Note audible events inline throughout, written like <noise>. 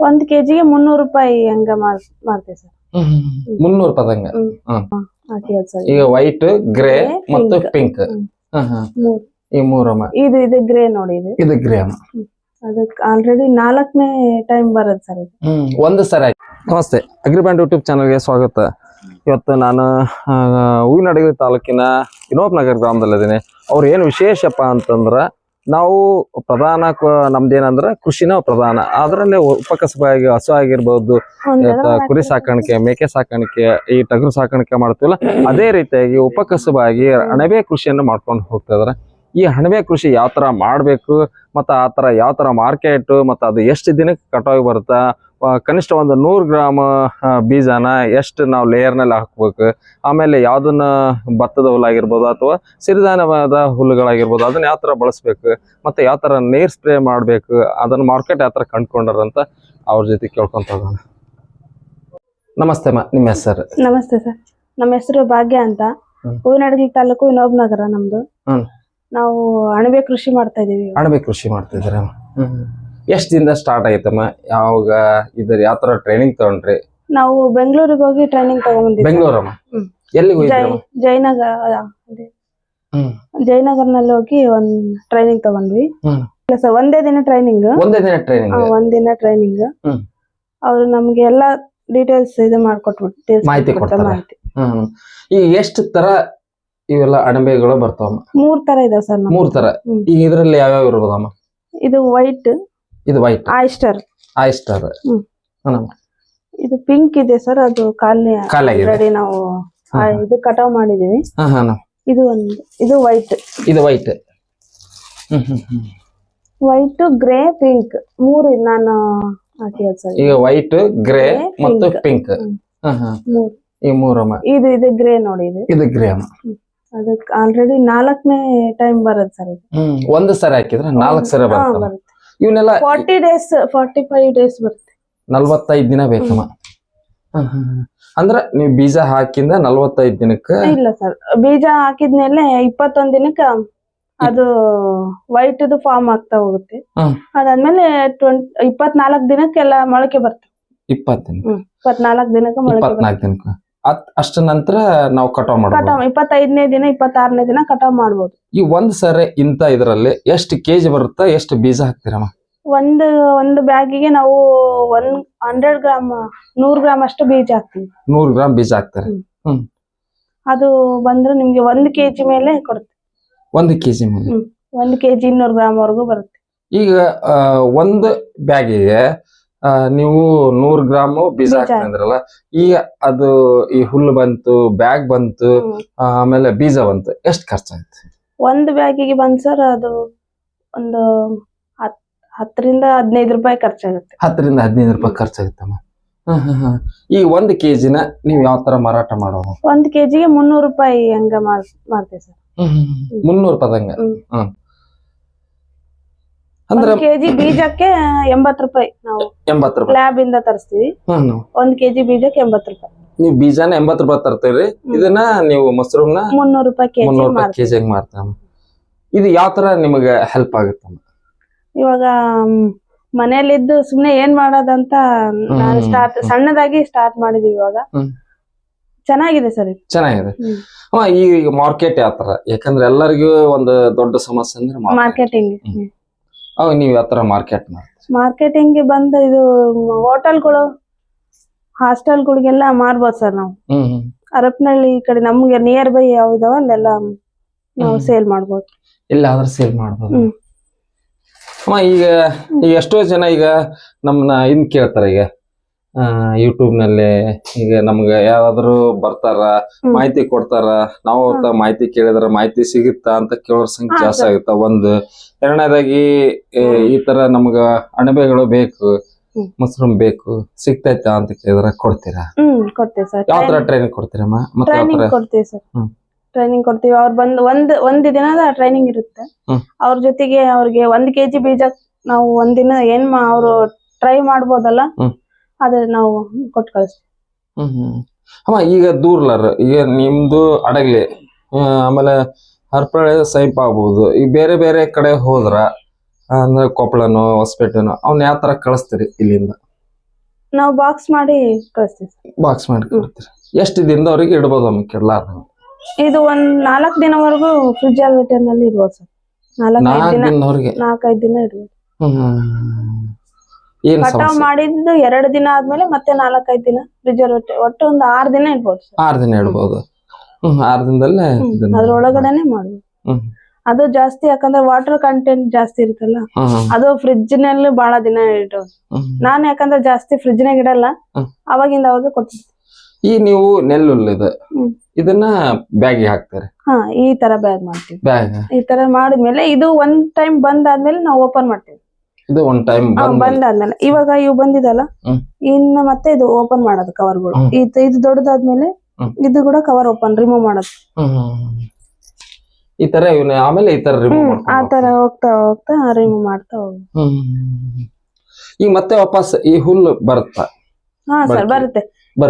ಒಂದ್ ಕೆಜಿಗೆ ಮುನ್ನೂರು ರೂಪಾಯಿ ಹಂಗ ಮಾರ್ ಮಾರ್ತೀವಿ ಸರ್. ಮುನ್ನೂರು ಸರ್ ಈಗ ವೈಟ್ ಗ್ರೇ ಮತ್ತು ಪಿಂಕ್. ಮೂರ್. ಈ ಮೂರಮ್ಮ ಇದು ಇದು ಗ್ರೇ ನೋಡಿ ಇದು. ಇದು ಗ್ರೇ ಅಮ್ಮ. ಅದಕ್ಕೆ ಆಲ್ರೆಡಿ ನಾಲ್ಕನೇ ಟೈಮ್ ಬರೋದು ಸರ್ ಇದು. ಒಂದು ಸರಿ ಆಯ್ತು. ನಮಸ್ತೆ. ಅಗ್ರಿಬ್ಯಾಂಡ್ ಯೂಟ್ಯೂಬ್ ಚಾನಲ್ಗೆ ಸ್ವಾಗತ. ಇವತ್ತು ನಾನು ಹೂವಿನಡಗಲಿ ತಾಲೂಕಿನ ವಿನೋಬ್ ನಗರ್ ಗ್ರಾಮದಲ್ಲಿದ್ದೀನಿ. ಅವ್ರು ಏನು ವಿಶೇಷಪ್ಪ ಅಂತಂದ್ರೆ ನಾವು ಪ್ರಧಾನ ನಮ್ದೇನಂದ್ರೆ ಕೃಷಿನ ಪ್ರಧಾನ. ಅದರಲ್ಲೇ ಉಪಕಸಬಾಗಿ ಹಸು ಆಗಿರ್ಬೋದು ಕುರಿ ಸಾಕಾಣಿಕೆ ಮೇಕೆ ಸಾಕಾಣಿಕೆ ಈ ಟಗರು ಸಾಕಾಣಿಕೆ ಮಾಡ್ತೀವಲ್ಲ <clears throat> ಅದೇ ರೀತಿಯಾಗಿ ಉಪಕಸಬಾಗಿ ಅಣಬೆ ಕೃಷಿಯನ್ನು ಮಾಡ್ಕೊಂಡು ಹೋಗ್ತಾ ಇದಾರೆ. ಈ ಅಣಬೆ ಕೃಷಿ ಯಾವ ತರ ಮಾಡ್ಬೇಕು ಮತ್ತ ಆ ತರ ಯಾವ ತರ ಮಾರ್ಕೆಟ್ ಮತ್ತ ಅದು ಎಷ್ಟು ದಿನಕ್ಕೆ ಕಟಾವಿಗೆ ಬರುತ್ತಾ ಕನಿಷ್ಠ ಒಂದು ನೂರು ಗ್ರಾಮ್ ಬೀಜನ ಎಷ್ಟು ನಾವು ಲೇಯರ್ನಲ್ಲಿ ಹಾಕ್ಬೇಕು? ಆಮೇಲೆ ಯಾವುದನ್ನ ಭತ್ತದ ಹುಲ್ಲಾಗಿರ್ಬೋದು ಅಥವಾ ಸಿರಿಧಾನ್ಯವಾದ ಹುಲ್ಲುಗಳಾಗಿರ್ಬೋದು ಅದನ್ನ ಯಾವ ಥರ ಬಳಸ್ಬೇಕು? ಮತ್ತು ಯಾವ ಥರ ನೀರು ಸ್ಪ್ರೇ ಮಾಡಬೇಕು? ಅದನ್ನ ಮಾರ್ಕೆಟ್ ಯಾವ ತರ ಕಂಡ್ಕೊಂಡಾರಂತ ಅವ್ರ ಜೊತೆ ಕೇಳ್ಕೊಂತ ಹೋಗೋಣ. ನಮಸ್ತೆ ಮ ನಿಮ್ಮ ಹೆಸರು? ನಮಸ್ತೆ ಸರ್. ನಮ್ಮ ಹೆಸರು ಭಾಗ್ಯ ಅಂತ. ಹೂವಿನಡಗಿ ತಾಲೂಕು ವಿನೋಬ್ ನಗರ ನಮ್ದು. ನಾವು ಅಣಬೆ ಕೃಷಿ ಮಾಡ್ತಾ ಇದೀವಿ ಅಣಬೆ ಕೃಷಿ ಮಾಡ್ತಿದ್ದೀರ ಎಷ್ಟು ದಿನದ ಸ್ಟಾರ್ಟ್ ಆಯ್ತಮ್ಮ ಯಾವಾಗ ಇದ್ರ ಯಾವ ತರ ಟ್ರೈನಿಂಗ್ ತಗೊಂಡ್ರಿ? ನಾವು ಬೆಂಗಳೂರಿಗೆ ಹೋಗಿ ಟ್ರೈನಿಂಗ್ ತಗೊಂಡ್ಬಂದಿದ್ವಿ ಬೆಂಗಳೂರಮ್ಮ? ಹ್ಮ್. ಜೈ ಹೋಗಿದ್ರಮ್ಮ? ಜಯನಗರ ಅದೇ ಹ್ಮ್. ಜಯನಗರ್ನಲ್ಲಿ ಹೋಗಿ ಒಂದ್ ಟ್ರೈನಿಂಗ್ ತಗೊಂಡ್ವಿ. ಹ್ಮ್. ಇಲ್ಲ ಸರ್ ಒಂದೇ ದಿನ ಟ್ರೈನಿಂಗ್ ಒಂದೇ ದಿನ ಟ್ರೈನಿಂಗ್ ಒಂದಿನ ಟ್ರೈನಿಂಗ್ ಹ್ಮ್. ಅವ್ರು ನಮ್ಗೆ ಎಲ್ಲಾ ಡೀಟೇಲ್ಸ್ ಇದು ಮಾಡ್ಕೊಟ್ಬಿಟ್ಟು ಮಾಹಿತಿ ಕೊಡ್ತಾರೆ. ಮಾಹಿತಿ. ಹ್ಮ್ ಈಗ ಎಷ್ಟು ತರ ಇವೆಲ್ಲ ಅಣಬೆಗಳು ಬರ್ತಾವ ಮೂರ್ ತರ ಇದಾವೆ ಸರ್ ಮೂರ್ ತರ. ಹ್ಮ್. ಈಗ ಇದ್ರಲ್ಲಿ ಯಾವ್ಯಾವ ಇರ್ಬೋದಮ್ಮ? ಇದು ವೈಟ್ ಇದು ವೈಟ್ ಆಯಿಸ್ಟರ್ ಆಯಿಸ್ಟರ್. ಇದು ಪಿಂಕ್ ಇದೆ ಸರ್ ಅದು ಕಾಲಿ ಆಲ್ರೆಡಿ ನಾವು ಆ, ಇದು ಕಟಾವ್ ಮಾಡಿದೀವಿ. ಹಾ ಹಾ ಇದು ಒಂದು ಇದು ವೈಟ್ ಇದು ವೈಟ್ ಹ್ಮ್ ಹ್ಮ್ ಹ್ಮ್. ವೈಟ್ ಗ್ರೇ ಪಿಂಕ್ ಮೂರು ಇದು ನಾನು ಹಾಕಿರೋದು ಸರ್ ಈಗ ವೈಟ್ ಗ್ರೇ Grey, ಮತ್ತು ಪಿಂಕ್ ಹ್ಮ್. ಹಾ ಹಾ. ಮೂರು. ಈ ಮೂರಮ್ಮ ಇದು ಇದು ಗ್ರೇ ನೋಡಿ ಇದು. ಇದು ಗ್ರೇ ಅಮ್ಮ. ಅದಕ್ಕೆ ಆಲ್ರೆಡಿ ನಾಲ್ಕನೇ ಟೈಮ್ ಬರುತ್ತೆ ಸರ್ ಇದು. ಹ್ಮ್. ಒಂದು ಸರಿ ಹಾಕಿದ್ರೆ ನಾಲ್ಕು ಸರಿ ಹಾ, ಬರುತ್ತೆ. ಇವನ್ನೆಲ್ಲ forty days forty five days ಬರುತ್ತೆ. ನಲ್ವತ್ತೈದು ದಿನ ಬೇಕಮ್ಮ ಅಂದ್ರೆ ನೀವು ಬೀಜ ಹಾಕಿಂದ ನಲ್ವತ್ತೈದು ದಿನಕ್ಕೆ ಇಲ್ಲ ಸರ್ ಬೀಜ ಹಾಕಿದ್ಮೇಲೆ ಇಪ್ಪತ್ತೊಂದ್ ದಿನಕ್ಕ ಅದು ವೈಟ್ ಫಾರ್ಮ್ ಆಗ್ತಾ ಹೋಗುತ್ತೆ. ಅದಾದ್ಮೇಲೆ ಟ್ವೆಂಟ್ ಇಪ್ಪತ್ನಾಲ್ಕ್ ದಿನಕ್ಕೆಲ್ಲ ಮೊಳಕೆ ಬರ್ತದೆ. ಇಪ್ಪತ್ತು ದಿನ. ಇಪ್ಪತ್ನಾಲ್ಕ್ ದಿನಕ್ಕೆ ಮೊಳಕೆ ದಿನಕ್ಕ. ಅತ್ ಅಷ್ಟ ನಂತರ ನಾವು ಕಟಾವ್ ಮಾಡ್ಬೋದು. ಕಟಾವ್ ಇಪ್ಪತ್ತೈದನೇ ದಿನ ಇಪ್ಪತ್ತಾರನೇ ದಿನ ಕಟಾವ್ ಮಾಡ್ಬೋದು. ಈ ಒಂದ್ ಸರಿ ಇಂತ ಇದರಲ್ಲಿ ಎಷ್ಟು ಕೆಜಿ ಬರುತ್ತಾ ಎಷ್ಟು ಬೀಜ ಹಾಕ್ತೀರಮ್ಮ? ಒಂದು ಒಂದು ಬ್ಯಾಗಿಗೆ ನಾವು ಒನ್ ಹಂಡ್ರೆಡ್ ಗ್ರಾಮ್ ನೂರ್ ಗ್ರಾಮ್ ಅಷ್ಟು ಬೀಜ ಹಾಕ್ತೀವಿ. ನೂರು ಗ್ರಾಮ್ ಬೀಜ ಹಾಕ್ತಾರೆ? ಹ್ಮ್. ಅದು ಬಂದ್ರೆ ನಿಮ್ಗೆ ಒಂದ್ ಕೆಜಿ ಮೇಲೆ ಕೊಡುತ್ತೆ ಒಂದು ಕೆಜಿ ಮೇಲೆ? ಹ್ಮ್. ಒಂದ್ ಕೆಜಿ ಇನ್ನೂರು ಗ್ರಾಮ್ ವರೆಗೂ ಬರುತ್ತೆ. ಈಗ ಆ, ಒಂದು ಬ್ಯಾಗಿಗೆ ನೀವು ನೂರ್ ಗ್ರಾಮ್ ಬೀಜ ಹಾಕ್ತಂದ್ರಲ್ಲ ಈಗ ಅದು ಈ ಹುಲ್ಲು ಬಂತು ಬ್ಯಾಗ್ ಬಂತು ಆಮೇಲೆ ಬೀಜ ಬಂತು ಎಷ್ಟು ಖರ್ಚಾಯ್ತು? ಒಂದು ಬ್ಯಾಗಿಗೆ ಬಂದ್ ಸರ್ ಅದು ಒಂದು ಹತ್ ಹತ್ತರಿಂದ ಹದಿನೈದು ರೂಪಾಯಿ ಖರ್ಚಾಗುತ್ತೆ. ಹತ್ತರಿಂದ ಹದಿನೈದು ರೂಪಾಯಿ ಖರ್ಚಾಗುತ್ತಮ್ಮ. ಈ ಒಂದು ಕೆಜಿನ ನೀವು ಯಾವ ತರ ಮಾರಾಟ ಮಾಡೋದು? ಒಂದ್ ಕೆಜಿಗೆ ಮುನ್ನೂರು ರೂಪಾಯಿ ಹಂಗ ಮಾರ್ತೇವೆ ಮಾರ್ತೀವಿ ಸರ್ ಮುನ್ನೂರು ರೂಪಾಯಿ ಹಂಗ ಹ್ಮ್. ಅಂದ್ರೆ ಒಂದ್ ಕೆಜಿ ಬೀಜಕ್ಕೆ ಎಂಬತ್ ರೂಪಾಯಿ ನಾವು ಎಂಬತ್ತು ರೂಪಾಯಿ. ಲ್ಯಾಬ್ ಇಂದ ತರಿಸ್ತೀವಿ. ಹ್ಮ್. ಒಂದ್ ಕೆಜಿ ಬೀಜಕ್ಕೆ ಎಂಬತ್ ರೂಪಾಯಿ. ನೀವು ಬೀಜನ ಎಂಬತ್ ರೂಪಾಯಿ ತರ್ತೀರಿ. ಇದನ್ನ ನೀವು ಮೊಸರನ್ನ ಮುನ್ನೂರು ರೂಪಾಯಿ ಕೆಜಿ ಮುನ್ನೂರು ರೂಪಾಯಿ ಮಾರ್ತಾರ ಇದು ಯಾವ ತರ ನಿಮಗೆ ಹೆಲ್ಪ್ ಆಗುತ್ತೆ ಇವಾಗ ಮನೆಯಲ್ಲಿದ್ದು ಮನೇಲಿದ್ದು ಸುಮ್ನೆ ಏನ್ ಮಾಡೋದಂತ ನಾನು ಸ್ಟಾರ್ಟ್ ಸಣ್ಣದಾಗಿ ಸ್ಟಾರ್ಟ್ ಮಾಡಿದೀವಿ ಇವಾಗ. ಚೆನ್ನಾಗಿದೆ ಸರ್ ಇದು. ಚೆನ್ನಾಗಿದೆ. ಅಮ್ಮ ಈ ಮಾರ್ಕೆಟ್ ಯಾವ ತರ? ಯಾಕಂದ್ರೆ ಎಲ್ಲರಿಗೂ ಒಂದು ದೊಡ್ಡ ಸಮಸ್ಯೆ ಅಂದ್ರೆ ಮಾರ್ಕೆಟಿಂಗ್ ಅವಾಗ ನೀವು ಯಾವ ತರ ಮಾರ್ಕೆಟ್ ಮಾಡ್ತೀರಿ? ಮಾರ್ಕೆಟಿಂಗ್ ಬಂದ ಇದು ಹೋಟೆಲ್ಗಳು ಹಾಸ್ಟೆಲ್ಗಳಿಗೆಲ್ಲ ಮಾರ್ಬೋದು ಸರ್ ನಾವು. ಹ್ಮ್ ಹ್ಮ್. ಹರಪನಹಳ್ಳಿ ಈ ಕಡೆ ನಮ್ಗೆ ನಿಯರ್ ಬೈ ಯಾವ ಇದಾವ ಅಲ್ಲೆಲ್ಲ ನಾವು. ಸೇಲ್ ಮಾಡ್ಬೋದು. ಎಲ್ಲಾದ್ರೂ ಸೇಲ್ ಮಾಡ್ಬೋದು. ಹ್ಮ್. ಅಮ್ಮ ಈಗ ಈಗ ಎಷ್ಟೋ ಜನ ಈಗ ನಮ್ಮನ್ನ ಇನ್ ಕೇಳ್ತಾರೆ ಈಗ. ಯೂಟ್ಯೂಬ್ನಲ್ಲಿ ಈಗ ನಮ್ಗೆ ಯಾರಾದ್ರು ಬರ್ತಾರ ಮಾಹಿತಿ ಕೊಡ್ತಾರ ನಾವು ಅವ್ರ ಮಾಹಿತಿ ಕೇಳಿದ್ರ ಮಾಹಿತಿ ಸಿಗುತ್ತಾ ಅಂತ ಕೇಳೋರ್ ಸಂಖ್ಯೆ ಜಾಸ್ತಿ ಆಗುತ್ತ? ಒಂದು. ಎರಡನೇದಾಗಿ ಈ ತರ ನಮ್ಗ ಅಣಬೆಗಳು ಬೇಕು. ಮಶ್ರೂಮ್ ಬೇಕು ಸಿಗ್ತೈತಾ ಅಂತ ಕೇಳಿದ್ರ ಕೊಡ್ತೀರಾ? ಯಾವ ತರ ಟ್ರೈನಿಂಗ್ ಕೊಡ್ತೀರಮ್ಮ? ಮತ್ತೆ ಟ್ರೈನಿಂಗ್ ಕೊಡ್ತೀವಿ ಸರ್. ಹ್ಮ್. ಟ್ರೈನಿಂಗ್ ಕೊಡ್ತೀವಿ. ಅವ್ರು ಬಂದು ಒಂದ್ ಒಂದ್ ದಿನದ ಟ್ರೈನಿಂಗ್ ಇರುತ್ತೆ. ಅವ್ರ ಜೊತೆಗೆ ಅವ್ರಿಗೆ ಒಂದ್ ಕೆಜಿ ಬೀಜ ನಾವು ಒಂದಿನ ಏನ್ ಅವರು ಟ್ರೈ ಮಾಡ್ಬೋದಲ್ಲ? ಹ್ಮ್. ಅದ್ರ ನಾವು ಕೊಟ್ಟು ಕಳಿಸ್ತೀವಿ. ಹ್ಮ್ ಹ್ಮ್. ಅಮ್ಮ ಈಗ ದೂರ್ಲರ್ ಈಗ ನಿಮ್ದು ಅಡಗ್ಲಿ ಆಮೇಲೆ ಹರ್ಪಳೆ ಸೈಪ್ ಆಗ್ಬಹುದು ಈ ಬೇರೆ ಬೇರೆ ಕಡೆ ಹೋದ್ರ ಅಂದ್ರೆ ಕೊಪ್ಪಳನೋ ಹೊಸಪೇಟೆನೋ ಅವ್ನ ಯಾವ ತರ ಕಳಿಸ್ತೀರಿ ಇಲ್ಲಿಂದ? ನಾವು ಬಾಕ್ಸ್ ಮಾಡಿ ಕಳಿಸ್ತೀವಿ. ಬಾಕ್ಸ್ ಮಾಡಿ ಕೊಡ್ತೀರಿ ಎಷ್ಟು ದಿನದ ದಿನದವರೆಗೆ ಇಡ್ಬೋದು ಅಮ್ಮ ಕೆಡ್ಲಾರ್ದಂಗ ಇದು ಒಂದ್ ನಾಲ್ಕ್ ದಿನವರೆಗೂ ಫ್ರಿಜ್ನಲ್ಲಿ ಇರ್ಬೋದು ಸರ್. ನಾಲ್ಕೈದು ನಾಲ್ಕು ದಿನ ದಿನದವರೆಗೆ? ನಾಲ್ಕೈದು ದಿನ ಇಡ್ಬೋದು. ಏನ್ ಕಟಾವ್ ಮಾಡಿದ್ದು ಎರಡು ದಿನ ಆದ್ಮೇಲೆ ಮತ್ತೆ ನಾಲ್ಕೈದು ದಿನ ರಿಸರ್ವ್ ಒಟ್ಟು ಒಂದು ಆರು ದಿನ ಇಡ್ಬೋದು ಆರ್ ದಿನ ಇಡ್ಬೋದು. ಹ್ಮ್ ಆರು ದಿನದಲ್ಲೇ ಅದ್ರೊಳಗಡೆನೆ ಮಾಡ್ಬೋದು. ಅದು ಜಾಸ್ತಿ ಯಾಕಂದ್ರೆ ವಾಟರ್ ಕಂಟೆಂಟ್ ಜಾಸ್ತಿ ಇರುತ್ತಲ್ಲ ಅದು ಫ್ರಿಜ್ನಲ್ಲಿ ಬಹಳ ದಿನ ಇಡೋದು ನಾನು ಯಾಕಂದ್ರೆ ಜಾಸ್ತಿ ಫ್ರಿಜ್ ನಾಗ ಇಡಲ್ಲ ಅವಾಗಿಂದ ಅವಾಗ ಕೊಡ್ತೀನಿ. ಈ ನೀವು ನೆಲ್ಲು ಇದು. ಇದನ್ನ ಬ್ಯಾಗ್ ಹಾಕ್ತಾರೆ? ಹಾ ಈ ತರ ಬ್ಯಾಗ್ ಮಾಡ್ತೀವಿ. ಈ ತರ ಮಾಡಿದ್ಮೇಲೆ ಇದು ಒಂದ್ ಟೈಮ್ ಬಂದಾದ್ಮೇಲೆ ನಾವು ಓಪನ್ ಮಾಡ್ತೀವಿ. ಇದು ಒನ್ ಟೈಮ್ ಬಂದಾದ್ಮೇಲೆ. ಇವಾಗ ಇವು ಬಂದಿದಲ್ಲ. ಇನ್ನು ಮತ್ತೆ ಇದು ಓಪನ್ ಮಾಡೋದು ಕವರ್ಗಳು ಈ ಇದು ದೊಡ್ಡದಾದ್ಮೇಲೆ ಇದು ಕೂಡ ಕವರ್ ಓಪನ್ ರಿಮೂವ್ ಮಾಡೋದು. ಈ ತರ ಇವನ್ನ ಆಮೇಲೆ ಈ ತರ ರಿಮೂವ್ ಆ ತರ ಹೋಗ್ತಾ ಹೋಗ್ತಾ ರಿಮೂವ್ ಮಾಡ್ತಾ ಹೋಗಿ ಈಗ ಮತ್ತೆ ವಾಪಸ್ ಈ ಹುಲ್ಲು ಬರುತ್ತಾ? ಹಾ ಸರ್ ಬರುತ್ತೆ.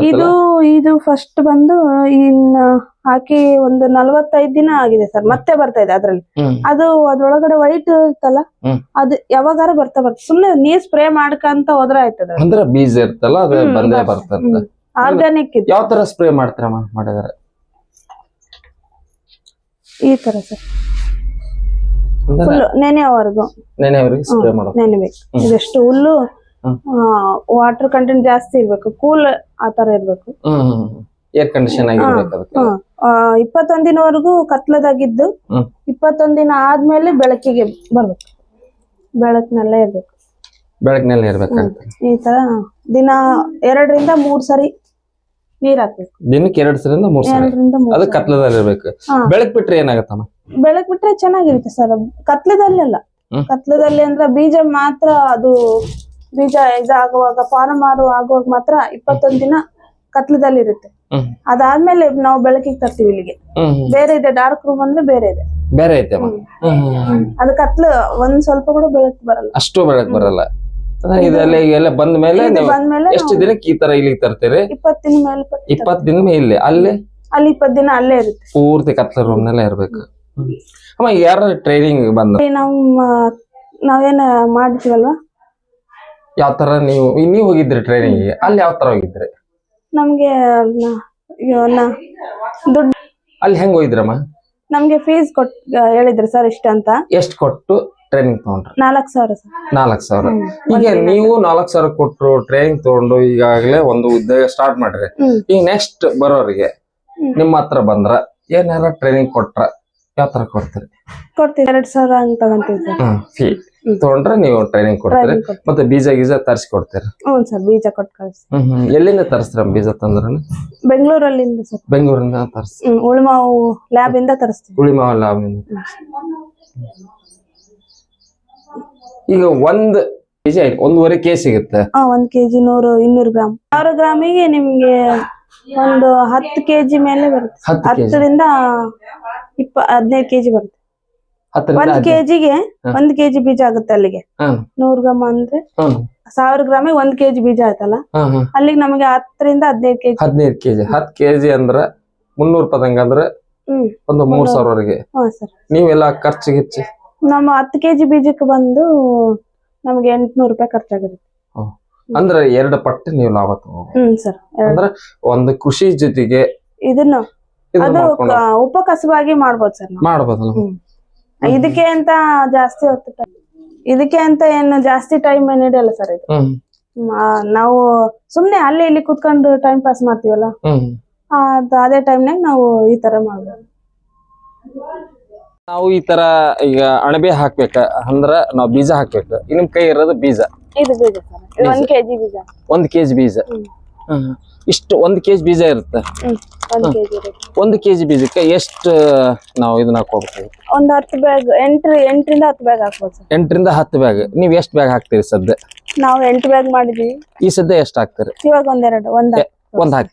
ಇದು ಇದು ಫಸ್ಟ್ ಬಂದು ಇನ್ನ ಹಾಕಿ ಒಂದು ನಲ್ವತ್ತೈದ್ ದಿನ ಆಗಿದೆ ಸರ್ ಮತ್ತೆ ಬರ್ತಾ ಇದೆ ಅದ್ರಲ್ಲಿ. ಅದು ಅದ್ರೊಳಗಡೆ ವೈಟ್ ಇರುತ್ತಲ್ಲ ಹ್ಮ್. ಅದು ಯಾವಾಗಾರ ಬರ್ತಾ ಬರ್ತಾ ಸುಮ್ನೆ ನೀರ್ ಸ್ಪ್ರೇ ಮಾಡ್ಕಂತ ಹೋದ್ರೆ ಆಯ್ತದ ಅಂದ್ರೆ ಬೀಜ ಇರ್ತಲ್ಲ ಅದು ಬಂದೇ ಆರ್ಗಾನಿಕ್ ಯಾವ ತರ ಸ್ಪ್ರೇ ಮಾಡ್ತೀರಮ್ಮ ಮಾಡಿದಾರೆ? ಈ ತರ ಸರ್. ನೆನೆಯವರೆಗೂ. ನೆನೆಯವರೆಗೆ ಸ್ಪ್ರೇ ಮಾಡೋದು. ನೆನೆಬೇಕು. ಹ್ಮ್. ಇದಷ್ಟು ಹುಲ್ಲು. ವಾಟರ್ ಕಂಟೆಂಟ್ ಜಾಸ್ತಿ ಇರ್ಬೇಕು. ಕೂಲ್ ಆ ತರ ಇರ್ಬೇಕು. ಏರ್ ಕಂಡೀಷನ್ ಆಗಿರ್ಬೇಕು ಅದಕ್ಕೆ. ಆ, ಇಪ್ಪತ್ತೊಂದ್ ದಿನವರೆಗೂ ಕತ್ಲದಾಗಿದ್ದು ಇಪ್ಪತ್ತೊಂದಿನ ಇಪ್ಪತ್ತೊಂದ್ ದಿನ ಆದ್ಮೇಲೆ ಬೆಳಕಿಗೆ ಬರ್ಬೇಕು. ಬೆಳಕಿನಲ್ಲೇ ಇರ್ಬೇಕು. ಬೆಳಕಿನಲ್ಲಿ ಇರ್ಬೇಕಾಗ್ತದೆ ಈ ತರ ದಿನ ಎರಡರಿಂದ ಮೂರ್ ಸರಿ ನೀರ್ ಹಾಕ್ಬೇಕು. ದಿನಕ್ಕೆ ಎರಡ್ ಸರಿಂದ ಮೂರ್ ಸರಿ. ಎರಡರಿಂದ ಮೂರ್ ಅದು. ಕತ್ಲದಲ್ಲಿ ಇರ್ಬೇಕು. ಬೆಳಕ್ ಬಿಟ್ರೆ ಏನಾಗತ್ತಮ್ಮ? ಬೆಳಕ್ ಬಿಟ್ರೆ ಚೆನ್ನಾಗಿರುತ್ತೆ ಸರ್. ಕತ್ಲದಲ್ಲೆಲ್ಲ. ಅಲ್ಲ ಕತ್ಲದಲ್ಲಿ ಅಂದ್ರೆ ಬೀಜ ಮಾತ್ರ ಅದು ಬೀಜ ಇದಾಗುವಾಗ ಫಾರಂ ಮಾರು ಆಗುವಾಗ ಮಾತ್ರ ಇಪ್ಪತ್ತೊಂದ್ ದಿನ ಕತ್ಲದಲ್ಲಿ ಇರುತ್ತೆ ಅದಾದ್ಮೇಲೆ ನಾವು ಬೆಳಕಿಗೆ ತರ್ತೀವಿ ಇಲ್ಲಿಗೆ. ಬೇರೆ ಇದೆ ಡಾರ್ಕ್ ರೂಮ್ ಅಂದ್ರೆ ಬೇರೆ ಇದೆ. ಬೇರೆ ಐತೆ. ಅದು ಕತ್ಲು ಒಂದ್ ಸ್ವಲ್ಪ ಕೂಡ ಬೆಳಕು ಬರಲ್ಲ. ಅಷ್ಟು ಬೆಳಕ್ ಬರಲ್ಲ. ಇದೆಲ್ಲ ಎಲ್ಲ ಬಂದ ಮೇಲೆ ಎಷ್ಟು ದಿನಕ್ಕೆ ಈ ತರ ಇಲ್ಲಿಗೆ ತರ್ತೀರಿ? ಇಪ್ಪತ್ತ ದಿನ ಮೇಲೆ ಪಟ್ಟಿ ಇಪ್ಪತ್ ದಿನ ಇಲ್ಲಿ ಅಲ್ಲಿ? ಅಲ್ಲಿ ಇಪ್ಪತ್ ದಿನ ಅಲ್ಲೇ ಇರುತ್ತೆ. ಪೂರ್ತಿ ಕತ್ಲ ರೂಮ್ ನಲ್ಲೇ ಇರ್ಬೇಕು. ಅಮ್ಮ ಯಾರ ಟ್ರೈನಿಂಗ್ ಬಂದ? ನಾವು ನಾವೇನ ಮಾಡ್ತೀವಲ್ವಾ? ಯಾವ ತರ ನೀವು ನೀವು ಹೋಗಿದ್ರಿ ಟ್ರೈನಿಂಗ್ ಅಲ್ಲಿ ಯಾವ ತರ ಹೋಗಿದ್ರಿ? ನಮ್ಗೆ ನ- ಅಯ್ಯೋ, ನ- ದುಡ್ಡು ಅಲ್ಲಿ ಹೆಂಗ್ ಹೋಗಿದ್ರಮ್ಮ? ನಮ್ಗೆ ಫೀಸ್ ಕೊಟ್ ಹೇಳಿದ್ರು ಸರ್ ಇಷ್ಟ ಅಂತ. ಎಷ್ಟ್ ಕೊಟ್ಟು ಟ್ರೈನಿಂಗ್ ತಗೊಂಡ್ರಿ? ನಾಲ್ಕು ಸಾವಿರ ಸರ್ ನಾಲ್ಕ್ ಸಾವಿರ. ಹ್ಮ್. ಈಗ ನೀವು ನಾಲ್ಕ್ ಸಾವಿರ ಕೊಟ್ರು ಟ್ರೈನಿಂಗ್ ತಗೊಂಡು ಈಗಾಗಲೇ ಒಂದು ಉದ್ಯೋಗ ಸ್ಟಾರ್ಟ್ ಮಾಡ್ರಿ. ಹ್ಮ್. ಈಗ ನೆಕ್ಸ್ಟ್ ಬರೋರಿಗೆ. ನಿಮ್ಮ ಹತ್ರ ಬಂದ್ರ ಏನಾರ ಟ್ರೈನಿಂಗ್ ಕೊಟ್ರ ಯಾವ ತರ ಕೊಡ್ತೀರಿ? ಕೊಡ್ತೀವಿ. ಎರಡ್ ಸಾವಿರ ಹಂಗ್ ತಗೊಂತೀವಿ ಸರ್ ಹ್ಮ್. ಫೀ ತಗೊಂಡ್ರೆ ನೀವು ಟ್ರೈನಿಂಗ್ ಕೊಡ್ತೀರಿ. ಕೊಡ್ತೀವಿ. ಮತ್ತೆ ಬೀಜ ಗೀಜ ತರಿಸಿ ಕೊಡ್ತೀರಿ? ಹ್ಞೂ ಸರ್ ಬೀಜ ಕೊಟ್ಟು ಕಳಿಸಿ ಹ್ಮ್ ಹ್ಮ್. ಎಲ್ಲಿಂದ ತರಿಸ್ತೀರ ಬೀಜ ತಂದ್ರೆ ಬೆಂಗಳೂರಲ್ಲಿಂದ ಸರ್. ಬೆಂಗಳೂರಿಂದ ತರಿಸಿ. ಹ್ಮ್ ಉಳಿಮಾವು ಲ್ಯಾಬ್ ಇಂದ ತರಿಸ್ತೀವಿ. ಲ್ಯಾಬ್ ಅವ್ನಿಂದ. ಈಗ ಒಂದ್ ಬೀಜ ಒಂದೂವರೆ ಕೆ ಸಿಗುತ್ತೆ. ಹಾ ಒಂದ್ ಕೆಜಿ ನೂರು ಇನ್ನೂರು ಗ್ರಾಮ್. ಸಾವಿರ ಗ್ರಾಮಿಗೆ ನಿಮ್ಗೆ ಒಂದು ಹತ್ತು ಕೆಜಿ ಮೇಲೆ ಬರುತ್ತೆ. ಹತ್ತು ಕೆಜಿ. ಹತ್ತರಿಂದ ಇಪ್ಪ ಹದಿನೈದು ಕೆಜಿ ಬರುತ್ತೆ. ಒಂದ್. ಕೆಜಿಗೆ ಒಂದ್ ಕೆಜಿ ಬೀಜ ಆಗುತ್ತೆ ಅಲ್ಲಿಗೆ. ನೂರ್ ಗ್ರಾಮ್ ಅಂದ್ರೆ ಸಾವಿರ ಗ್ರಾಮ್ ಒಂದ್ ಕೆಜಿ ಬೀಜ ಆಯ್ತಲ್ಲ? ಅಲ್ಲಿಗೆ ನಮಗೆ ಹತ್ತರಿಂದ ಹದಿನೈದು ಕೆಜಿ. ಹದಿನೈದು ಕೆಜಿ. ಹತ್ತು ಕೆಜಿ ಅಂದ್ರ ಮುನ್ನೂರ್ ಪದಂಗ ಅಂದ್ರೆ ಒಂದು ಮೂರ್ ಸಾವಿರವರೆಗೆ ಹಾ ಸರ್. ನೀವೆಲ್ಲ ಖರ್ಚು ಗಿಚ್ಚು ನಮ್ಮ ಹತ್ತು ಕೆಜಿ ಬೀಜಕ್ಕೆ ಬಂದು ನಮ್ಗೆ ಎಂಟ್ನೂರು ರೂಪಾಯಿ ಖರ್ಚಾಗುತ್ತೆ. ಅಂದ್ರೆ ಎರಡು ಪಟ್ಟು ನೀವು ಲಾಭ ತಗೋ ಅಂದ್ರ ಒಂದು ಕೃಷಿ ಜೊತೆಗೆ ಇದನ್ನ ಅದು ಉಪಕಸವಾಗಿ ಮಾಡ್ಬೋದು ಸರ್ ಮಾಡ್ಬೋದಲ್ಲ ಇದಕ್ಕೆ ಅಂತ ಜಾಸ್ತಿ ಹೊತ್ತು ಇದಕ್ಕೆ ಅಂತ ಏನು ಜಾಸ್ತಿ ಟೈಮ್ ಏನ್ ಹಿಡಿಯಲ್ಲ ಸರ್ ಇದು. ನಾವು ಸುಮ್ನೆ ಅಲ್ಲಿ ಇಲ್ಲಿ ಕುತ್ಕೊಂಡು ಟೈಮ್ ಪಾಸ್ ಮಾಡ್ತೀವಲ್ಲ? ಅದ್- ಟೈಮ್ನಾಗ ನಾವು ಈ ತರ ಮಾಡ್ಬೋದು. ನಾವು ಈ ತರ ಈಗ ಅಣಬೆ ಹಾಕ್ಬೇಕ ಅಂದ್ರ ನಾವ್ ಬೀಜ ಹಾಕ್ಬೇಕು. ನಿಮ್ ಕೈ ಇರೋದು ಬೀಜ. ಇದು ಬೀಜ ಒಂದ್ ಕೆಜಿ ಬೀಜ. ಒಂದ್ ಕೆಜಿ ಬೀಜ. ಇಷ್ಟು ಒಂದು ಕೆಜಿ ಬೀಜ ಇರುತ್ತೆ. ಒಂದು ಕೆಜಿ ಒಂದ್ ಕೆಜಿ ಬೀಜಕ್ಕೆ ಎಷ್ಟು ನಾವು ಇದನ್ನ ಹಾಕೋಬೇಕು? ಒಂದು ಹತ್ತು ಬ್ಯಾಗ್ ಎಂಟ್ರ ಎಂಟರಿಂದ ಹತ್ತು ಬ್ಯಾಗ್ ಹಾಕ್ಬೋದು ಸರ್. ಎಂಟರಿಂದ ಹತ್ತು ಬ್ಯಾಗ್. ನೀವು ಎಷ್ಟು ಬ್ಯಾಗ್ ಹಾಕ್ತೀರಿ ಸದ್ಯ? ನಾವು ಎಂಟು ಬ್ಯಾಗ್ ಮಾಡಿದ್ವಿ. ಈ ಸದ್ಯ ಎಷ್ಟು ಹಾಕ್ತೀರಿ? ಇವಾಗ ಒಂದೆರಡು ಒಂದು ಒಂದ್ ಹಾಕಿ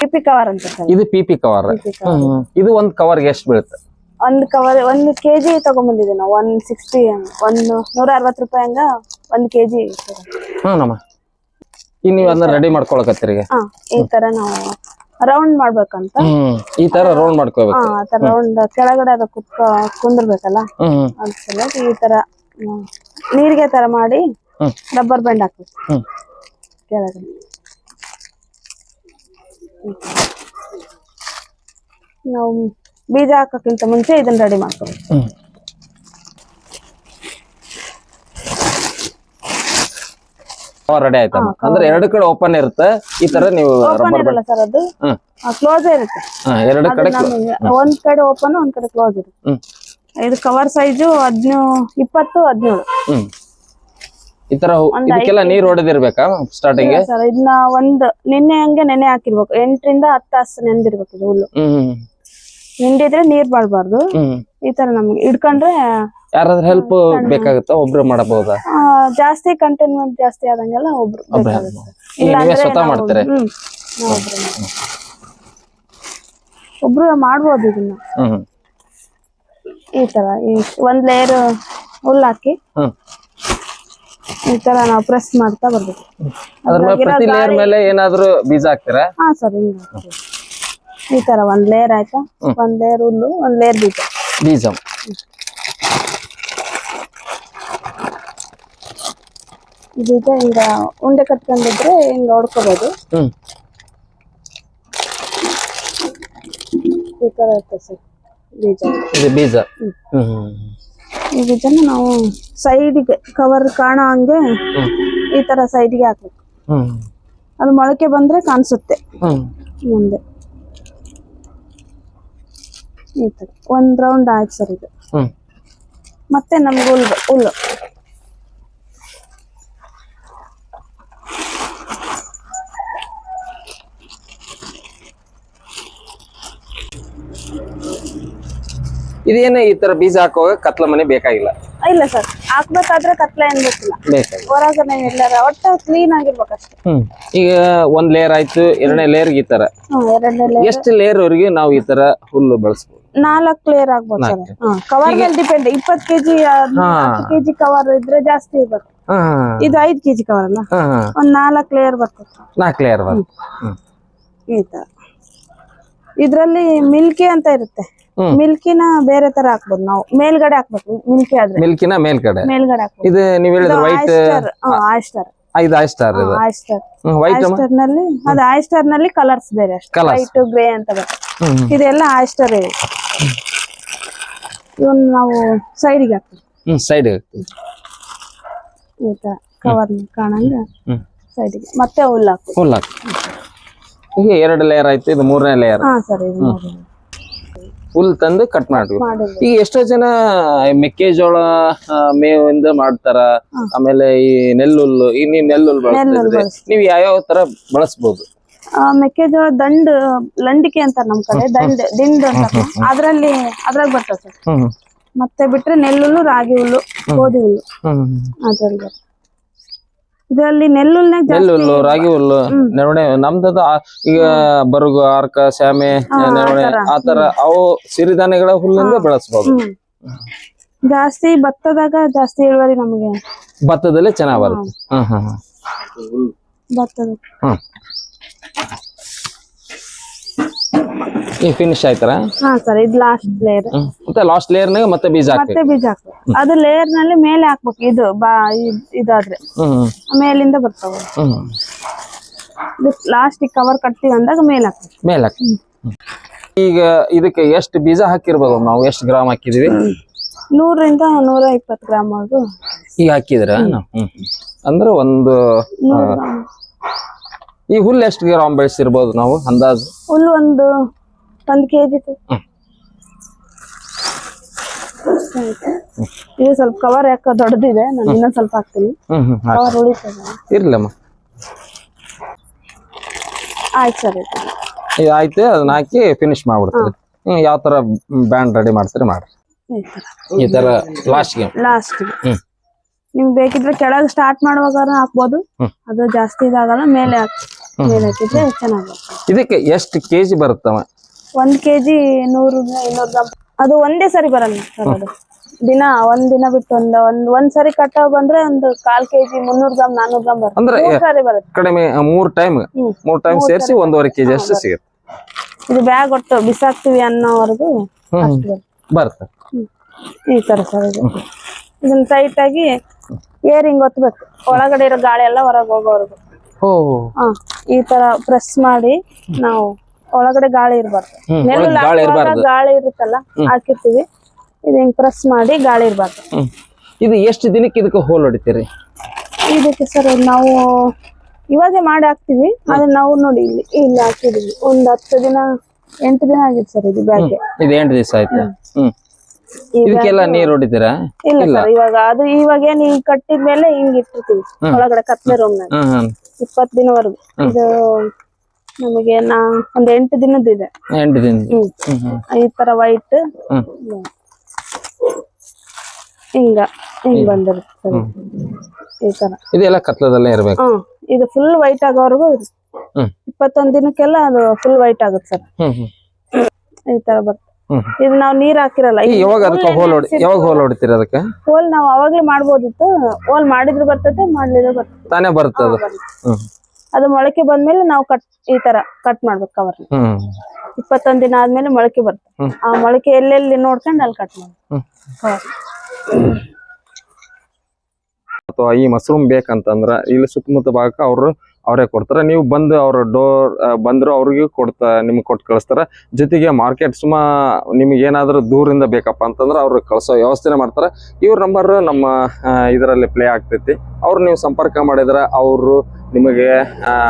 ಪಿಪಿ ಕವರ್ ಅಂತ ಸರ್. ಇದು ಪಿಪಿ ಕವರ್. ಇದು ಒಂದು ಕವರ್ಗೆ ಎಷ್ಟು ಬೀಳುತ್ತೆ? ಒಂದು ಕವರ್ ಒಂದ್ ಕೆಜಿ ತಗೊಂಬಂದಿದ್ದೀವಿ ನಾವು ಒನ್ ಸಿಕ್ಸ್ಟಿ ಒಂದು ನೂರ ಅರವತ್ತು ರೂಪಾಯಿ ಹಂಗ ಒಂದ್ ಕೆಜಿ ಹ್ಞೂ ನಮ್ಮ. ಈಗ ನೀವ್ ಅದನ್ನ ರೆಡಿ ಮಾಡ್ಕೊಳಕತ್ತೀರಿ ಈಗ? ಹಾ ಈ ತರ ನಾವು ರೌಂಡ್ ಮಾಡ್ಬೇಕಂತ. ಹ್ಮ್ ಈ ತರ ರೌಂಡ್ ಹಾ ಮಾಡ್ಕೋಬೇಕು. ಆ ತರ ರೌಂಡ್ ಕೆಳಗಡೆ ಅದು ಕುತ್ಕ ಕುಂದಿರ್ಬೇಕಲ್ಲ? ಹ್ಮ್ ಹ್ಮ್. ಅದ್ ಸಲುವಾಗಿ ಈ ತರ ಹ್ಮ್, ನೀರಿಗೆ ತರ ಮಾಡಿ ಹ್ಮ್. ರಬ್ಬರ್ ಬ್ಯಾಂಡ್ ಹಾಕ್ಬೇಕು. ಹ್ಮ್. ಕೆಳಗಡೆ. ನಾವು ಬೀಜ ಹಾಕಕ್ಕಿಂತ ಮುಂಚೆ ಇದನ್ನ ರೆಡಿ ಮಾಡ್ಕೋಬೇಕು. ಹ್ಮ್. ರೆಡಿ ಆಯ್ತು ಅಂದ್ರೆ ಎರಡು ಕಡೆ ಓಪನ್ ಇರುತ್ತೆ. ಈ ತರ ನೀವು ಓಪನ್ ಇರಲ್ಲ ಸರ್ ಅದು. ಕ್ಲೋಸ್ ಇರುತ್ತೆ. ಎರಡು ಕಡೆ ಒಂದ್ ಕಡೆ ಓಪನ್ ಒಂದ್ ಕಡೆ ಕ್ಲೋಸ್ ಇರುತ್ತೆ. ಇದು ಕವರ್ ಸೈಜು ಹದಿನೇಳು ಇಪ್ಪತ್ತು ಹದಿನೇಳು. ಈ ತರ ಇದಕ್ಕೆಲ್ಲ ನೀರ್ ಹೊಡೆದಿರ್ಬೇಕಾ ಸ್ಟಾರ್ಟಿಂಗ್ ಸರ್ ಇದನ್ನ ಒಂದ್ ನಿನ್ನೆ ಹಂಗೆ ನೆನೆ ಹಾಕಿರ್ಬೇಕು. ಎಂಟರಿಂದ ಹತ್ತು ತಾಸು ನೆಂದಿರ್ಬೇಕು ಇದು ಹುಲ್ಲು. ಹಿಂಡಿದ್ರೆ ನೀರ್ ಬಾಳ್ಬಾರ್ದು. ಈ ತರ ನಮ್ಗೆ ಹಿಡ್ಕೊಂಡ್ರೆ ಯಾರಾದ್ರೂ ಹೆಲ್ಪ್ ಬೇಕಾಗುತ್ತೆ? ಒಬ್ರು ಮಾಡಬಹುದಾ? ಜಾಸ್ತಿ ಕಂಟೈನ್ಮೆಂಟ್ ಜಾಸ್ತಿ ಆದಂಗೆಲ್ಲ ಒಬ್ರು ಸ್ವತಃ ಮಾಡ್ತೀರಾ? ಒಬ್ರು. ಮಾಡ್ಬೋದು ಇದನ್ನ. ಈ ತರ ಒಂದ್ ಲೇಯರ್ ಹುಲ್ಲು ಹಾಕಿ. ಈ ತರ ನಾವು ಪ್ರೆಸ್ ಮಾಡ್ತಾ ಬರ್ಬೇಕು. ಅದ್ರ ಮೇಲೆ ಪ್ರತಿ ಲೇಯರ್ ಮೇಲೆ ಏನಾದ್ರೂ ಬೀಜ ಹಾಕ್ತೀರಾ? ಹಾ ಸರ್ ಹಿಂಗ ಈ ತರ ಒಂದ್ ಲೇಯರ್ ಆಯ್ತಾ ಒಂದ್ ಲೇಯರ್ ಹುಲ್ಲು ಒಂದ್ ಲೇಯರ್ ಬೀಜ ಬೀಜ ಬೀಜ ಹಿಂಗ ಉಂಡೆ ಕಟ್ಕೊಂಡಿದ್ರೆ ಹಿಂಗ ಹೊಡ್ಕೋಬಹುದು ಹ್ಮ್ ಈ ತರ ಇರ್ತದೆ ಸರ್ ಬೀಜ ಇದು ಬೀಜ ಹ್ಮ್ ಈ ಬೀಜನ ನಾವು ಸೈಡ್ಗೆ ಕವರ್ ಕಾಣೋ ಹಂಗೆ ಹ್ಮ್ ಈ ತರ ಸೈಡ್ಗೆ ಹಾಕ್ಬೇಕು ಹ್ಮ್ ಅದು ಮೊಳಕೆ ಬಂದ್ರೆ ಕಾಣಿಸುತ್ತೆ ಹ್ಮ್ ಮುಂದೆ ಈ ತರ ಒಂದ್ ರೌಂಡ್ ಆಯ್ತು ಸರ್ ಇದು. ಮತ್ತೆ ನಮ್ಗೆ ಹುಲ್ಲು ಹುಲ್ಲು ಇದೇನೇ ಈ ತರ ಬೀಜ ಹಾಕುವಾಗ ಕತ್ಲ ಮನೆ ಬೇಕಾಗಿಲ್ಲ. ಇಲ್ಲ ಸರ್ ಹಾಕ್ಬೇಕಾದ್ರೆ ಕತ್ಲೆ ಏನ್ ಬೇಕಿಲ್ಲ. ಇಲ್ಲ ಒಟ್ಟು ಕ್ಲೀನ್ ಆಗಿರ್ಬೇಕಷ್ಟೇ. ಈಗ ಒಂದ್ ಲೇಯರ್ ಆಯ್ತು ಎರಡನೇ ಲೇಯರ್ ಈ ತರ. ಎಷ್ಟು ಲೇಯರ್ ವರೆಗೆ ನಾವು ಈ ತರ ಹುಲ್ಲು ಬೆಳೆಸ್ಬೋದು? ನಾಲ್ಕು ಲೇಯರ್ ಆಗ್ಬೋದು ಸರ್. ಕವರ್ ಮೇಲೆ ಡಿಪೆಂಡ್ ಇಪ್ಪತ್ತು ಕೆಜಿ ಹತ್ತು ಕೆಜಿ ಕವರ್ ಇದ್ರೆ ಜಾಸ್ತಿ ಇರ್ಬೇಕು ಇದು ಐದು ಕೆಜಿ ಕವರ್ ಅಲ್ಲ? ಒಂದ್ ನಾಲ್ಕು ಲೇಯರ್ ಬರ್ತದೆ ನಾಲ್ಕು ಲೇಯರ್ ಈ ತರ. ಇದ್ರಲ್ಲಿ ಮಿಲ್ಕಿ ಅಂತ ಇರುತ್ತೆ. ಮಿಲ್ಕಿನ ಬೇರೆ ತರ ಹಾಕ್ಬೋದು ನಾವು. ಮೇಲ್ಗಡೆ ಹಾಕ್ಬೇಕು. ಮಿಲ್ಕಿ ಆದ್ರೆ. ಮಿಲ್ಕಿನ ಮೇಲ್ಗಡೆ. ಮೇಲ್ಗಡೆ ಹಾಕ್ಬೇಕು ಇದು ನೀವು ಹೇಳಿದ್ರೆ ವೈಟ್ ಆಯಿಸ್ಟರ್ ಆಯಿಸ್ಟರ್ ಐದು ಸ್ಟಾರ್ ಇದು. ಆಯಿಸ್ಟರ್ ವೈಟ್ ಆಯಿಸ್ಟರ್ನಲ್ಲಿ ಅದು ಆಯಸ್ಟರ್ನಲ್ಲಿ ಕಲರ್ಸ್ ಬೇರೆ ಅಷ್ಟೇ. Colours. ವೈಟ್ ಗ್ರೇ ಅಂತ ಬರುತ್ತೆ. ಇದೆಲ್ಲ ಇದೆಲ್ಲ ಇದೆ. ಇವನ್ ನಾವು ಸೈಡಿಗೆ ಹಾಕ್ತೀವಿ. ಹ್ಮ್ ಸೈಡ್ ಈ ತರ ಕವರ್ ಕಾಣಂಗ ಹ್ಮ್. ಸೈಡಿಗೆ ಮತ್ತೆ ಹುಲ್ಲು ಹಾಕ್ತೀವಿ. ಫುಲ್ ಹಾಕಿ ಈಗ ಎರಡು ಲೇಯರ್ ಆಯ್ತು ಇದು ಮೂರನೇ ಲೇಯರ್ ಹಾ ಸರಿ ಇದು ನೋಡಿ ಫುಲ್ ತಂದು ಕಟ್ ಮಾಡ್ತೀವಿ ಈಗ ಎಷ್ಟೋ ಜನ ಮೆಕ್ಕೆಜೋಳ ಮೇವಿಂದ ಮಾಡ್ತಾರ. ಆಮೇಲೆ ಈ ನೆಲ್ಲುಲ್ಲು ಈ ನೀವು ನೆಲ್ಲುಲ್ಲು ಬಳಸ್ತಿದ್ರೆ ನೀವ್ ಯಾವ್ಯಾವ ತರ ಬಳಸ್ಬೋದು? ಮೆಕ್ಕೆಜೋಳ ದಂಡ್ ಲಂಡಿಕೆ ಅಂತಾರ ನಮ್ ಕಡೆ ದಂಡ್ ದಿಂಡ್ ಅಂತ ಅದ್ರಲ್ಲಿ ಅದ್ರಾಗ ಬರ್ತದೆ ಮತ್ತೆ ಬಿಟ್ರೆ ನೆಲ್ಲುಲ್ಲು ರಾಗಿ ಹುಲ್ಲು ಗೋಧಿ ಹುಲ್ಲು. ಅದ್ರಲ್ಲಿ ಬರ್ತದೆ. ಇದರಲ್ಲಿ ನೆಲ್ಲುಲ್ನಾಗ ಜಾಸ್ತಿ ನೆಲ್ಲುಲ್ಲು ರಾಗಿ ಹುಲ್ಲು ನೆರವಣೆ ನಮ್ದದ ಈಗ ಬರುಗು ಆರ್ಕ ಶ್ಯಾಮೆ ನೆರವಣೆ ಆತರ ತರ ಅವು ಸಿರಿಧಾನ್ಯಗಳ ಹುಲ್ಲಿಂದ ಬೆಳೆಸಬಹುದು ಜಾಸ್ತಿ ಭತ್ತದಾಗ ಜಾಸ್ತಿ ಇಳುವರಿ ನಮಗೆ. ಭತ್ತದಲ್ಲೇ ಚೆನ್ನಾಗಿ ಬರುತ್ತೆ. ಭತ್ತದ. ಹ್ಮ್. ಈಗ ಫಿನಿಶ್ ಆಯ್ತಾರ? ಹಾ ಸರ್ ಇದು ಲಾಸ್ಟ್ ಲೇಯರ್ ಮತ್ತೆ ಲಾಸ್ಟ್ ಲೇಯರ್ನಾಗ ಮತ್ತೆ ಬೀಜ ಹಾಕ್ಬೇಕು. ಬೀಜ ಹಾಕ್ಬೇಕು. ಅದು ಲೇಯರ್ನಲ್ಲಿ ಮೇಲೆ ಹಾಕ್ಬೇಕು ಇದು ಬಾ ಇದ್- ಇದಾದ್ರೆ. ಹ್ಮ್ ಮೇಲಿಂದ ಬರ್ತಾವ. ಹ್ಮ್ ಲಾಸ್ಟ್ ಕವರ್ ಕಟ್ತೀವಿ ಅಂದಾಗ ಮೇಲೆ ಹಾಕ್ಬೇಕು. ಮೇಲೆ ಹಾಕಿ ಈಗ ಇದಕ್ಕೆ ಎಷ್ಟು ಬೀಜ ಹಾಕಿರ್ಬೋದು ನಾವು? ಎಷ್ಟು ಗ್ರಾಮ್ ಹಾಕಿದೀವಿ ನೂರರಿಂದ ನೂರ ಇಪ್ಪತ್ತು ಗ್ರಾಮ್ ಅದು ಈಗ ಹಾಕಿದ್ರ. ಅಂದ್ರೆ ಒಂದು ನೂರು ಗ್ರಾಮ್. ಈ ಹುಲ್ಲು ಎಷ್ಟು ಗ್ರಾಮ್ ಬೆಳೆಸಿರ್ಬೋದು ನಾವು ಅಂದಾಜು? ಹುಲ್ಲು ಒಂದು ಒಂದು ಕೆಜಿ ಜಿ ಇದು ಸ್ವಲ್ಪ ಕವರ್ ಯಾಕ ದೊಡ್ಡದಿದೆ ನಾನು ಇನ್ನೊಂದು ಸ್ವಲ್ಪ ಹಾಕ್ತೀನಿ. ಕವರ್ ಉಳಿತದೆ? ಇರ್ಲಮ್ಮ. ಆಯ್ತು ಸರ್ ಇದು ಆಯ್ತು ಅದನ್ನ ಹಾಕಿ ಫಿನಿಶ್ ಮಾಡ್ಬಿಡ್ತೀರಿ ಯಾವ ತರ ಬ್ಯಾಂಡ್ ರೆಡಿ ಮಾಡ್ತೀರಿ ಮಾಡ್ರಿ. ಈ ತರ ಲಾಸ್ಟ್ ಲಾಸ್ಟ್ಗೆ ಲಾಸ್ಟ್ಗೆ ಹ್ಮ್. ನಿಮ್ಗೆ ಬೇಕಿದ್ರೆ ಕೆಳಗೆ ಸ್ಟಾರ್ಟ್ ಮಾಡುವಾಗ ಹಾಕ್ಬೋದು. ಅದು ಜಾಸ್ತಿ ಇದಾಗಲ್ಲ ಮೇಲೆ ಹಾಕಿ ಮೇಲೆ ಹಾಕಿದ್ರೆ ಚೆನ್ನಾಗಿ ಇದಕ್ಕೆ ಎಷ್ಟು ಕೆಜಿ ಬರುತ್ತವ? ಒಂದ್ ಕೆಜಿ ನೂರು ಇನ್ನೂರು ಗ್ರಾಮ್. ಅದು ಒಂದೇ ಸರಿ ಬರಲ್ಲ ಸರ್ ಅದು. ದಿನ ಒಂದ್ ದಿನ ಬಿಟ್ಟು ಒಂದ್ ಒಂದ್ ಒಂದ್ ಸರಿ ಕಟ್ಟಾವ್ ಬಂದ್ರೆ ಒಂದು ಕಾಲ್ ಕೆಜಿ ಮುನ್ನೂರು ಗ್ರಾಮ್ ನಾನೂರು ಗ್ರಾಮ್ ಬರುತ್ತೆ. ಅಂದ್ರೆ ಮೂರ್ ಸರಿ ಬರುತ್ತೆ. ಕಡಿಮೆ ಆ, ಮೂರ್ ಟೈಮ್ ಹ್ಮ್. ಮೂರ್ ಟೈಮ್ ಸೇರಿಸಿ ಒಂದೂವರೆ ಕೆಜಿ ಅಷ್ಟು ಸಿಗುತ್ತೆ. ಇದು ಬ್ಯಾಗ್ ಒಟ್ಟು ಬಿಸಾಕ್ತಿವಿ ಅನ್ನೋವರೆಗೂ ಅಷ್ಟು ಬರುತ್ತೆ. ಬರುತ್ತೆ. ಈ ತರ ಸರ್ ಇದು. ಇದನ್ನ ಟೈಟ್ ಆಗಿ ಏರ್ ಹಿಂಗ್ ಒತ್ಬೇಕು. ಒಳಗಡೆ ಇರೋ ಗಾಳಿ ಎಲ್ಲ ಹೊರಗೆ ಹೋಗೋವರೆಗೂ. ಓ ಹಾ ಈ ತರ ಪ್ರೆಸ್ ಮಾಡಿ ನಾವು ಒಳಗಡೆ ಗಾಳಿ ಇರ್ಬಾರ್ದು. ಗಾಳಿ ಹಾಕುವಾಗ ಗಾಳಿ ಇರುತ್ತಲ್ಲ ಹಾಕಿರ್ತೀವಿ. ಇದು ಹಿಂಗ್ ಪ್ರೆಸ್ ಮಾಡಿ ಗಾಳಿ ಇರ್ಬಾರ್ದು. ಇದು ಎಷ್ಟು ದಿನಕ್ಕೆ ಇದಕ್ಕೆ ಹೋಲ್ ಹೊಡಿತೀರಿ? ಇದಕ್ಕೆ ಸರ್ ನಾವು ಇವಾಗ ಮಾಡಿ ಹಾಕ್ತಿವಿ ಅದನ್ನ ನಾವು ನೋಡಿ ಇಲ್ಲಿ ಇಲ್ಲಿ ಹಾಕಿದೀವಿ. ಒಂದ್ ಹತ್ತು ದಿನ ಎಂಟು ದಿನ ಆಗಿತ್ತು ಸರ್ ಇದು ಬ್ಯಾಗ್. ಇದು ಎಂಟು ದಿವಸ ಆಯ್ತು? ಹ್ಮ್. ಇದಕ್ಕೆಲ್ಲ ನೀರ್ ಹೊಡಿತೀರಾ? ಇಲ್ಲ ಸರ್ ಇವಾಗ ಅದು ಇವಾಗ ಏನ್ ಈಗ ಕಟ್ಟಿದ್ಮೇಲೆ ಹಿಂಗ್ ಇಟ್ಟಿರ್ತೀವಿ. ಒಳಗಡೆ ಕತ್ಲೆ ರೂಮ್ ಇಪ್ಪತ್ ದಿನವರೆಗೂ. ಇದು ನಮಗೆ ನಾ ಒಂದ್ ಎಂಟು ದಿನದ ಇದೆ. ಎಂಟು ದಿನ. ಈ ತರ ವೈಟ್ ಹಿಂಗ ಹಿಂಗ್ ಬಂದಿರುತ್ತೆ ಈ ತರ. ಇದೆಲ್ಲ ಕತ್ಲದಲ್ಲೇ ಇರ್ಬೇಕು. ಇದು ಫುಲ್ ವೈಟ್ ಆಗೋವರೆಗೂ. ಇಪ್ಪತ್ತೊಂದ್ ದಿನಕ್ಕೆಲ್ಲ ಅದು ಫುಲ್ ವೈಟ್ ಆಗುತ್ತೆ ಸರ್. ಈ ತರ ಬರುತ್ತೆ. ಹ್ಮ್ ಇದು ನಾವು ನೀರ್ ಹಾಕಿರಲ್ಲ. ಯಾವಾಗ ಅದಕ್ಕೆ ಹೋಲ್ ಹೊಡಿ ಯಾವಾಗ ಹೋಲ್ ಹೊಡಿತೀರಿ ಅದಕ್ಕೆ? ಹೋಲ್ ನಾವು ಅವಾಗ್ಲೇ ಮಾಡ್ಬೋದಿತ್ತು. ಹೋಲ್ ಮಾಡಿದ್ರು ಬರ್ತೈತೆ ಮಾಡ್ಲಿದ್ರೆ ಬರ್ತದೆ. ತಾನೇ ಬರುತ್ತೆ ಅದು. ಮೊಳಕೆ ಬಂದ್ಮೇಲೆ ನಾವು ಕಟ್ ಈ ತರ ಕಟ್ ಮಾಡ್ಬೇಕು ಕವರ್ ಇಪ್ಪತ್ತೊಂದ್ ದಿನ ಆದ್ಮೇಲೆ ಮೊಳಕೆ ಬರ್ತದೆ. ಆ ಮೊಳಕೆ ಎಲ್ಲೆಲ್ಲಿ ನೋಡ್ಕೊಂಡು ಅಲ್ಲಿ ಕಟ್ ಮಾಡಿ ಅಥವಾ ಈ ಮಶ್ರೂಮ್ ಬೇಕಂತಂದ್ರ ಇಲ್ಲಿ ಸುತ್ತಮುತ್ತ ಭಾಗಕ್ಕೆ ಅವರು ಅವರೇ ಕೊಡ್ತಾರೆ. ನೀವು ಬಂದು ಅವ್ರ ಡೋರ್ ಬಂದ್ರು ಅವ್ರಿಗೂ ಕೊಡ್ತಾ, ನಿಮ್ಗೆ ಕೊಟ್ಟು ಕಳಿಸ್ತಾರೆ. ಜೊತೆಗೆ ಮಾರ್ಕೆಟ್ ಸುಮಾ ನಿಮ್ಗೆ ಏನಾದರೂ ದೂರಿಂದ ಬೇಕಪ್ಪ ಅಂತಂದ್ರೆ ಅವ್ರು ಕಳಿಸೋ ವ್ಯವಸ್ಥೆನೇ ಮಾಡ್ತಾರೆ. ಇವ್ರ ನಂಬರ್ ನಮ್ಮ ಇದರಲ್ಲಿ ಪ್ಲೇ ಆಗ್ತೈತಿ. ಅವ್ರು ನೀವು ಸಂಪರ್ಕ ಮಾಡಿದರೆ ಅವರು ನಿಮಗೆ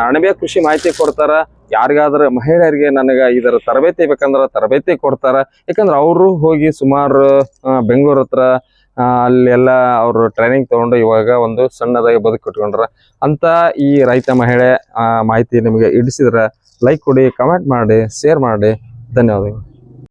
ಅಣಬೆ ಕೃಷಿ ಮಾಹಿತಿ ಕೊಡ್ತಾರೆ. ಯಾರಿಗಾದ್ರೆ ಮಹಿಳೆಯರಿಗೆ ನನಗೆ ಇದರ ತರಬೇತಿ ಬೇಕಂದ್ರೆ ತರಬೇತಿ ಕೊಡ್ತಾರೆ. ಯಾಕಂದ್ರೆ ಅವರು ಹೋಗಿ ಸುಮಾರು ಬೆಂಗಳೂರು ಹತ್ರ ಅಲ್ಲೆಲ್ಲ ಅವರು ಟ್ರೈನಿಂಗ್ ತಗೊಂಡು ಇವಾಗ ಒಂದು ಸಣ್ಣದಾಗಿ ಬದುಕು ಕಟ್ಕೊಂಡ್ರ ಅಂತ ಈ ರೈತ ಮಹಿಳೆ ಮಾಹಿತಿ ನಿಮಗೆ ಇಡಿಸಿದ್ರೆ ಲೈಕ್ ಕೊಡಿ ಕಮೆಂಟ್ ಮಾಡಿ ಶೇರ್ ಮಾಡಿ. ಧನ್ಯವಾದಗಳು.